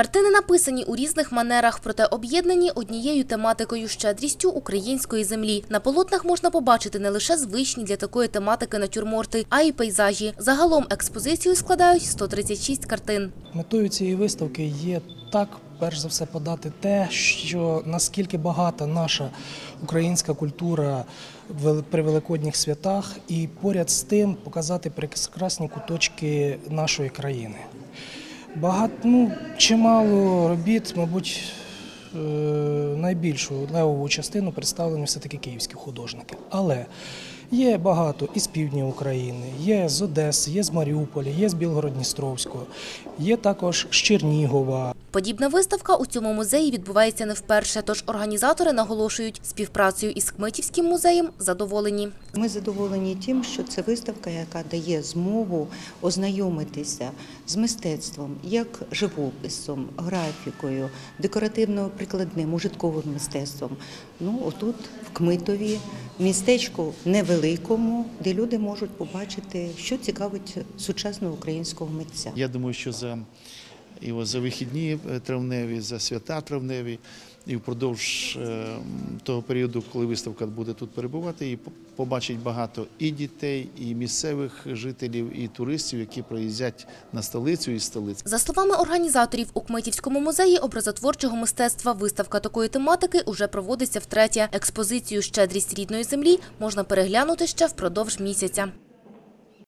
Картини написані у різних манерах, проте об'єднані однією тематикою щедрістю української землі. На полотнах можна побачити не лише звичні для такої тематики натюрморти, а й пейзажі. Загалом експозицію складають 136 картин. Метою цієї виставки є так, перш за все, подати те, що наскільки багата наша українська культура при великодніх святах, і поряд з тим показати прекрасні куточки нашої країни. Багато, ну, чимало робіт, мабуть, е, найбільшу левову частину представлені все-таки київські художники. Але є багато із півдня України, є з Одеси, є з Маріуполя, є з Білгород-Дністровського, є також з Чернігова. Подібна виставка у цьому музеї відбувається не вперше, тож організатори наголошують, співпрацею із Кмитівським музеєм задоволені. Ми задоволені тим, що це виставка, яка дає змогу ознайомитися з мистецтвом, як живописом, графікою, декоративно-прикладним, ужитковим мистецтвом. Ну, отут, в Кмитові, містечку невеликому, де люди можуть побачити, що цікавить сучасного українського митця. Я думаю, що за, і ось за вихідні е, травневі, за свята травневі, і впродовж е, того періоду, коли виставка буде тут перебувати, і побачить багато і дітей, і місцевих жителів, і туристів, які приїздять на столицю із столиці. За словами організаторів, у Кмитівському музеї образотворчого мистецтва виставка такої тематики уже проводиться втретє. Експозицію «Щедрість рідної землі» можна переглянути ще впродовж місяця.